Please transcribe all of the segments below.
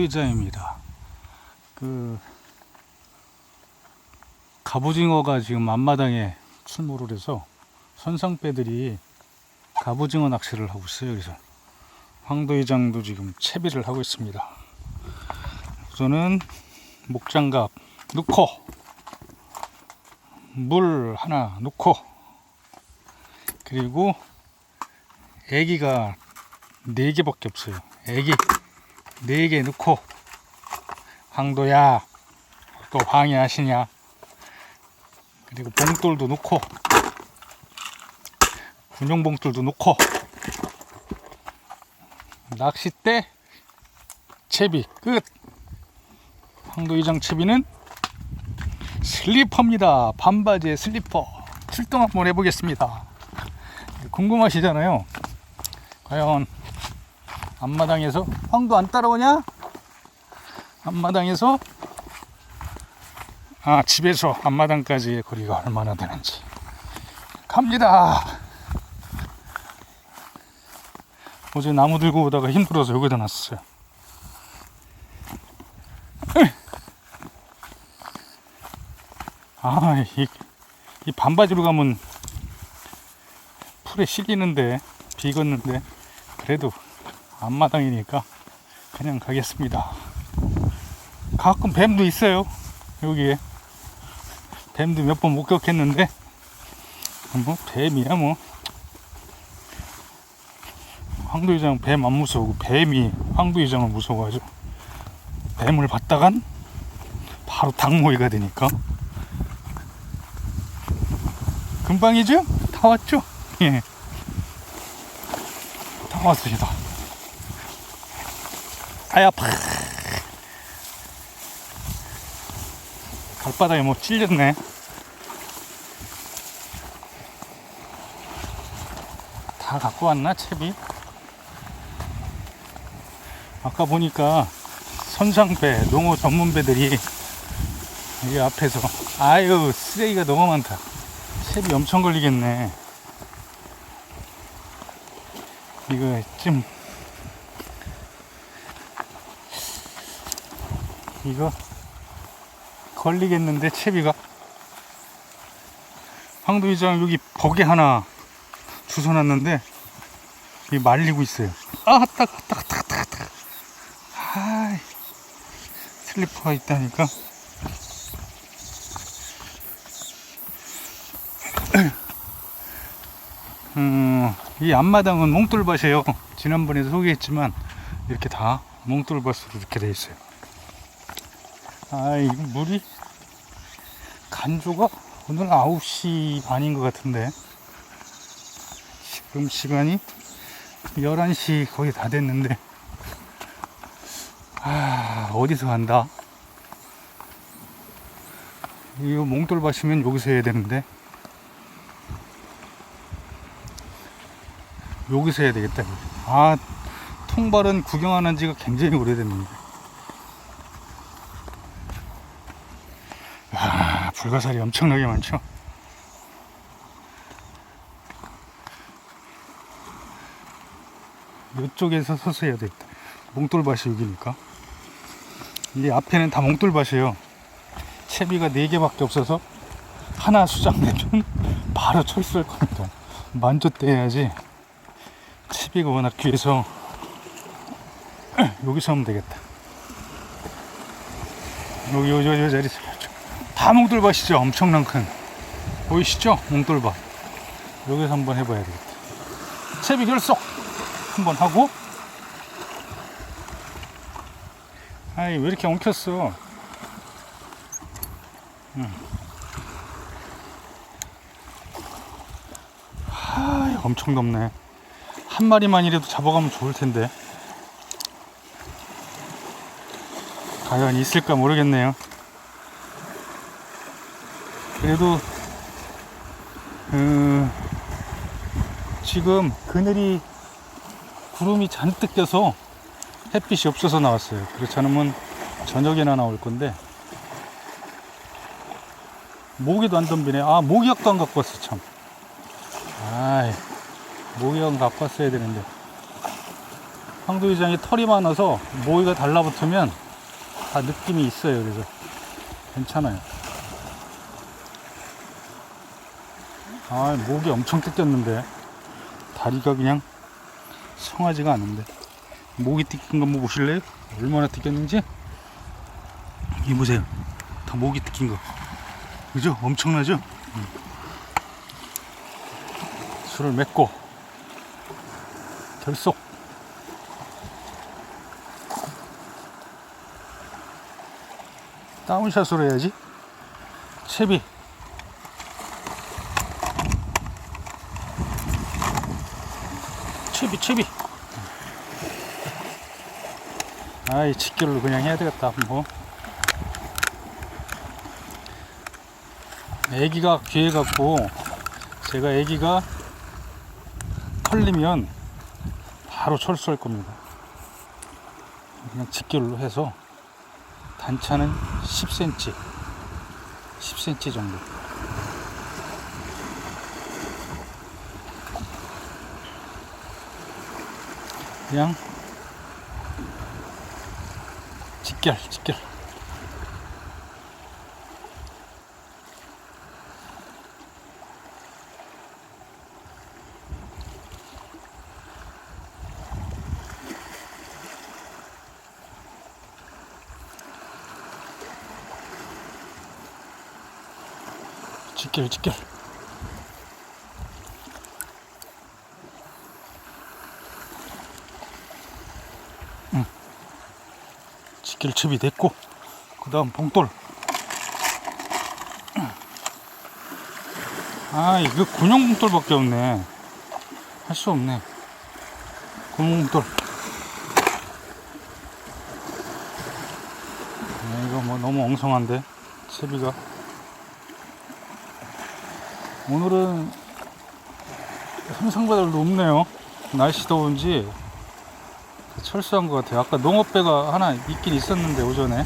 의자입니다. 그 갑오징어가 지금 앞마당에 출몰을 해서 선상배들이 갑오징어 낚시를 하고 있어요. 그래서 황도의장도 지금 채비를 하고 있습니다. 우선은 목장갑 넣고 물 하나 넣고 그리고 애기가 네 개밖에 없어요. 애기 네 개 넣고. 황도야 또 방해하시냐? 그리고 봉돌도 넣고. 군용봉돌도 넣고. 낚싯대 채비 끝. 황도이장 채비는 슬리퍼입니다. 반바지에 슬리퍼. 출동 한번 해보겠습니다. 궁금하시잖아요. 과연 앞마당에서 황도 안 따라오냐? 앞마당에서 아 집에서 앞마당까지의 거리가 얼마나 되는지 갑니다. 어제 나무 들고 오다가 힘들어서 여기다 놨어요. 아, 이, 이 반바지로 가면 풀에 실리는데 비익었는데 그래도 앞마당이니까 그냥 가겠습니다. 가끔 뱀도 있어요. 여기에 뱀도 몇 번 목격했는데 뭐 뱀이야 뭐 황도이장 뱀 안 무서우고 뱀이 황도이장을 무서워하죠. 뱀을 봤다간 바로 닭모이가 되니까 금방이죠? 다 왔죠? 예. 다 왔습니다. 아야 파 발바닥에 뭐 찔렸네. 다 갖고 왔나 채비? 아까 보니까 선상배 농어 전문배들이 이 앞에서. 아유 쓰레기가 너무 많다. 채비 엄청 걸리겠네. 이거 좀 이거 걸리겠는데 채비가? 황도이장 여기 버개 하나 주워놨는데 이 말리고 있어요. 아 따가 따가 따가 따가 따가 아이. 슬리퍼가 있다니까. 음, 이 앞마당은 몽돌밭이에요. 지난번에도 소개했지만 이렇게 다 몽돌밭으로 이렇게 돼 있어요 아, 이거 물이 간조가 오늘 9시 반인 것 같은데 지금 시간이 11시 거의 다 됐는데 아, 어디서 간다? 이거 몽돌밭이면 여기서 해야 되는데 여기서 해야 되겠다. 아, 통발은 구경 안한 지가 굉장히 오래됐는데. 불가사리 엄청나게 많죠? 이쪽에서 서서 해야 되겠다. 몽돌밭이 여기니까. 이 앞에는 다 몽돌밭이에요. 채비가 4개밖에 없어서 하나 수장되면 바로 철수할 겁니다. 만조 떼야지. 채비가 워낙 귀해서 여기서 하면 되겠다. 여기, 여기, 여기 자리 다 몽돌밭이죠. 엄청난 큰. 보이시죠? 몽돌밭. 여기서 한번 해봐야 되겠다. 채비 결속 한번 하고. 아이, 왜 이렇게 엉켰어? 아, 엄청 덥네. 한 마리만이라도 잡아가면 좋을 텐데. 과연 있을까 모르겠네요. 그래도 음, 지금 그늘이 구름이 잔뜩 껴서 햇빛이 없어서 나왔어요. 그렇지 않으면 저녁에나 나올 건데 모기도 안 덤비네. 아 모기약도 안 갖고 왔어 참. 아이 모기약 갖고 왔어야 되는데 황도위장이 털이 많아서 모기가 달라붙으면 다 느낌이 있어요. 그래서 괜찮아요. 아, 목이 엄청 뜯겼는데 다리가 그냥 성하지가 않은데 목이 뜯긴 거 한번 보실래요? 얼마나 뜯겼는지 이 보세요. 다 목이 뜯긴 거. 그죠? 엄청나죠? 음. 술을 맺고 결속 다운샷으로 해야지 채비 채비 채비. 아이 직결로 그냥 해야 되겠다 뭐 애기가 귀해 갖고 제가 애기가 털리면 바로 철수할 겁니다. 그냥 직결로 해서 단차는 10cm 10cm 정도 그냥 직결 직결. 직결 직결 직결첩이 됐고 그 다음 봉돌. 아 이거 군용 봉돌밖에 없네. 할 수 없네. 구멍 봉돌. 아, 이거 뭐 너무 엉성한데 채비가. 오늘은 상상보다 높네요. 날씨 더운지 철수한 것 같아요. 아까 농업배가 하나 있긴 있었는데 오전에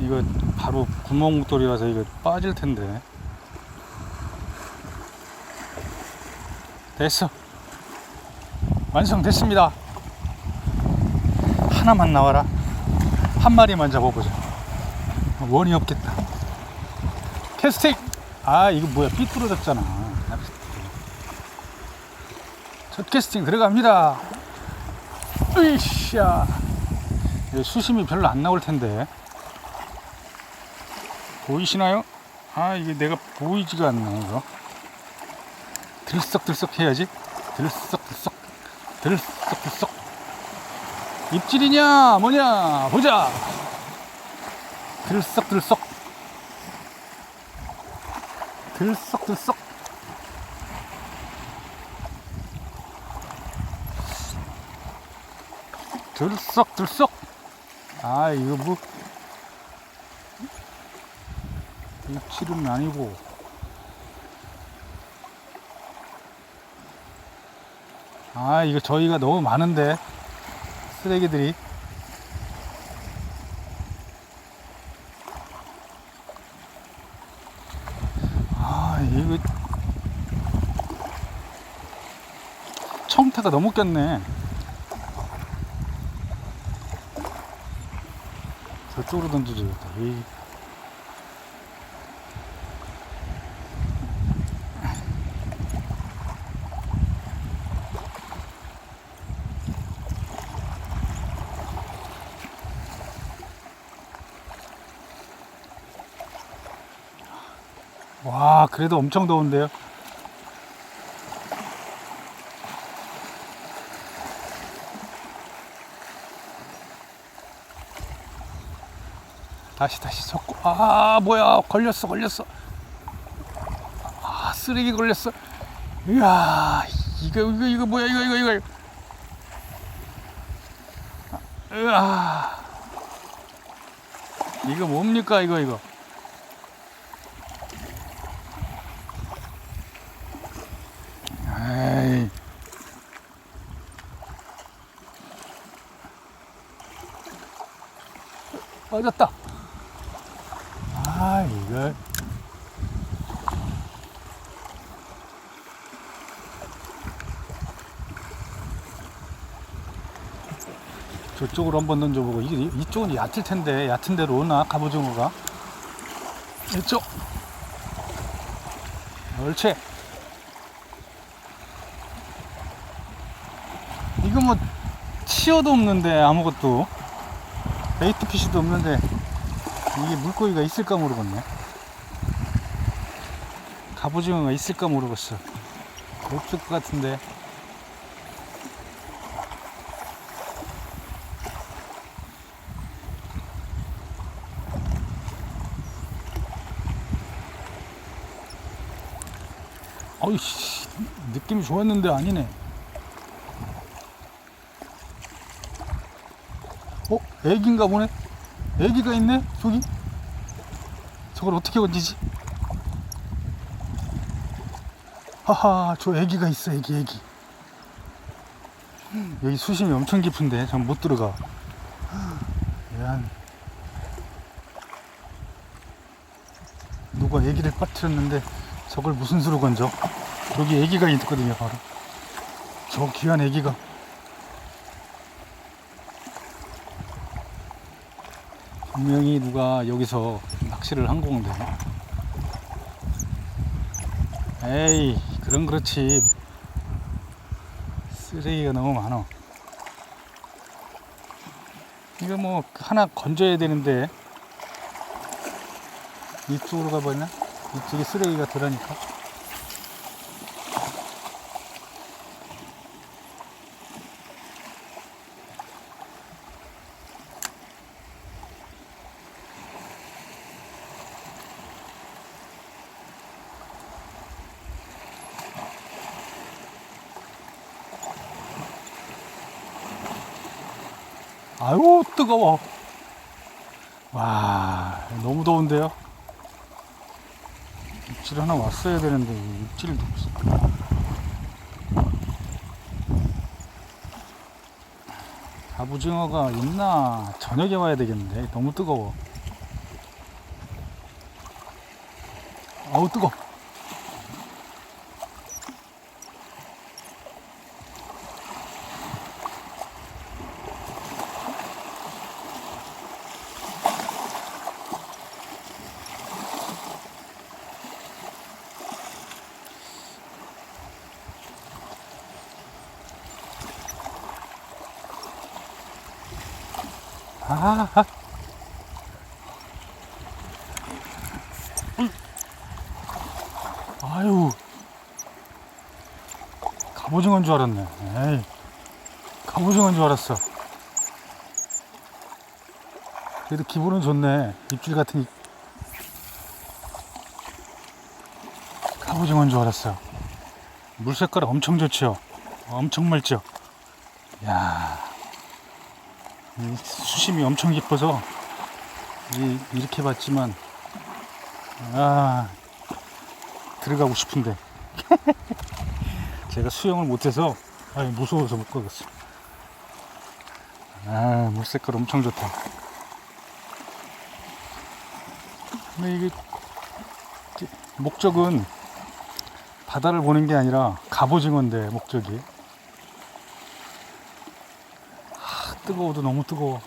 이거 바로 구멍돌이라서 이거 빠질 텐데. 됐어. 완성됐습니다. 하나만 나와라. 한 마리만 잡아보자. 원이 없겠다. 캐스팅! 아, 이거 뭐야. 삐뚤어졌잖아. 첫 캐스팅 들어갑니다. 이거 수심이 별로 안 나올 텐데. 보이시나요? 아 이게 내가 보이지가 않네 이거 들썩들썩 해야지 들썩들썩 들썩들썩 입질이냐 뭐냐 보자. 들썩들썩 들썩들썩 들썩들썩 아 이거 뭐. 입질은 아니고 아 이거 저희가 너무 많은데 쓰레기들이. 아 이거 청태가 너무 꼈네. 저쪽으로 던져줘야겠다 와, 그래도 엄청 더운데요? 다시, 다시 섞고. 아, 뭐야. 걸렸어, 걸렸어. 아, 쓰레기 걸렸어. 이야, 이거, 이거, 이거, 뭐야, 이거, 이거, 이거. 으아. 이거 뭡니까, 이거, 이거. 에이. 빠졌다. 아, 이거. 저쪽으로 한번 던져보고 이게 이쪽은 얕을 텐데 얕은 데로 오나 가보증어가 이쪽 옳지 이거 뭐 치어도 없는데 아무것도. 베이트 피쉬도 없는데 이게 물고기가 있을까 모르겠네. 갑오징어가 있을까 모르겠어. 없을 것 같은데. 어이씨 느낌이 좋았는데 아니네 어? 애기인가 보네. 애기가 있네 저기 저걸 어떻게 건지지? 하하 저 애기가 있어 애기 애기. 여기 수심이 엄청 깊은데 전 못 들어가. 얘한. 누가 애기를 빠뜨렸는데 저걸 무슨 수로 건져? 여기 애기가 있거든요 바로. 저 귀한 애기가 분명히 누가 여기서 낚시를 한 건데 에이 그런 그렇지. 쓰레기가 너무 많아 이거 뭐 하나 건져야 되는데. 이쪽으로 가버리나? 이쪽에 쓰레기가 덜하니까 아유 뜨거워. 와 너무 더운데요? 입질 하나 왔어야 되는데 입질도 없어 갑오징어가 있나? 저녁에 와야 되겠는데. 너무 뜨거워. 아우 뜨거 아, 아. 아유, 갑오징어인 줄 알았네. 에이, 갑오징어인 줄 알았어. 그래도 기분은 좋네. 입질 같은 입. 갑오징어인 줄 알았어. 물 색깔 엄청 좋죠? 엄청 맑죠? 야이 수심이 엄청 깊어서 이, 이렇게 봤지만 아 들어가고 싶은데. 제가 수영을 못해서 아 무서워서 못 가겠어 아 물색깔 엄청 좋다. 근데 이게 목적은 바다를 보는 게 아니라 갑오징어인데 목적이 아, 뜨거워도 너무 뜨거워.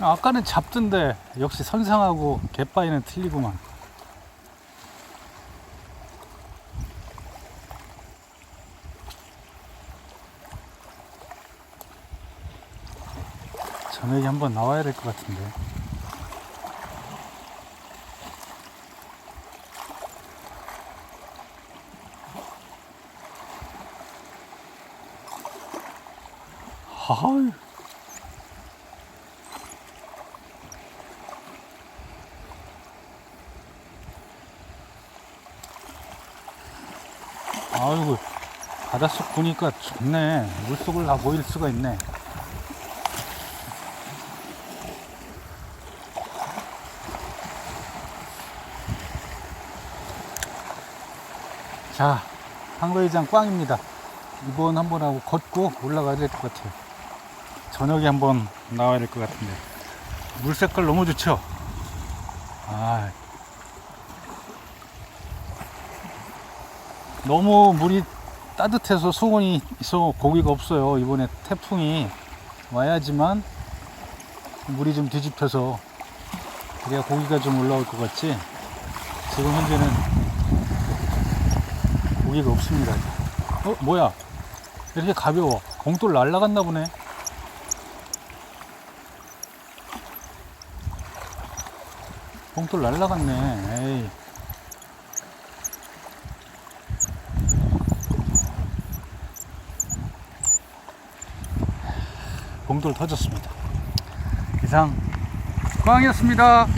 아까는 잡던데 역시 선상하고 갯바위는 틀리구만 저녁에 한번 나와야 될 것 같은데 하이 아이고 바닷속 보니까 좋네. 물속을 다 보일 수가 있네. 자, 한거이장 꽝입니다. 이번 한번 하고 걷고 올라가야 될 것 같아요. 저녁에 한번 나와야 될 것 같은데. 물 색깔 너무 좋죠? 아, 너무 물이 따뜻해서 수온이 있어 고기가 없어요. 이번에 태풍이 와야지만 물이 좀 뒤집혀서 그래야 고기가 좀 올라올 것 같지. 지금 현재는 고기가 없습니다. 어 뭐야? 이렇게 가벼워. 봉돌 날라갔나 보네. 봉돌 날라갔네. 에이. 봉돌 터졌습니다. 이상 꽝이었습니다.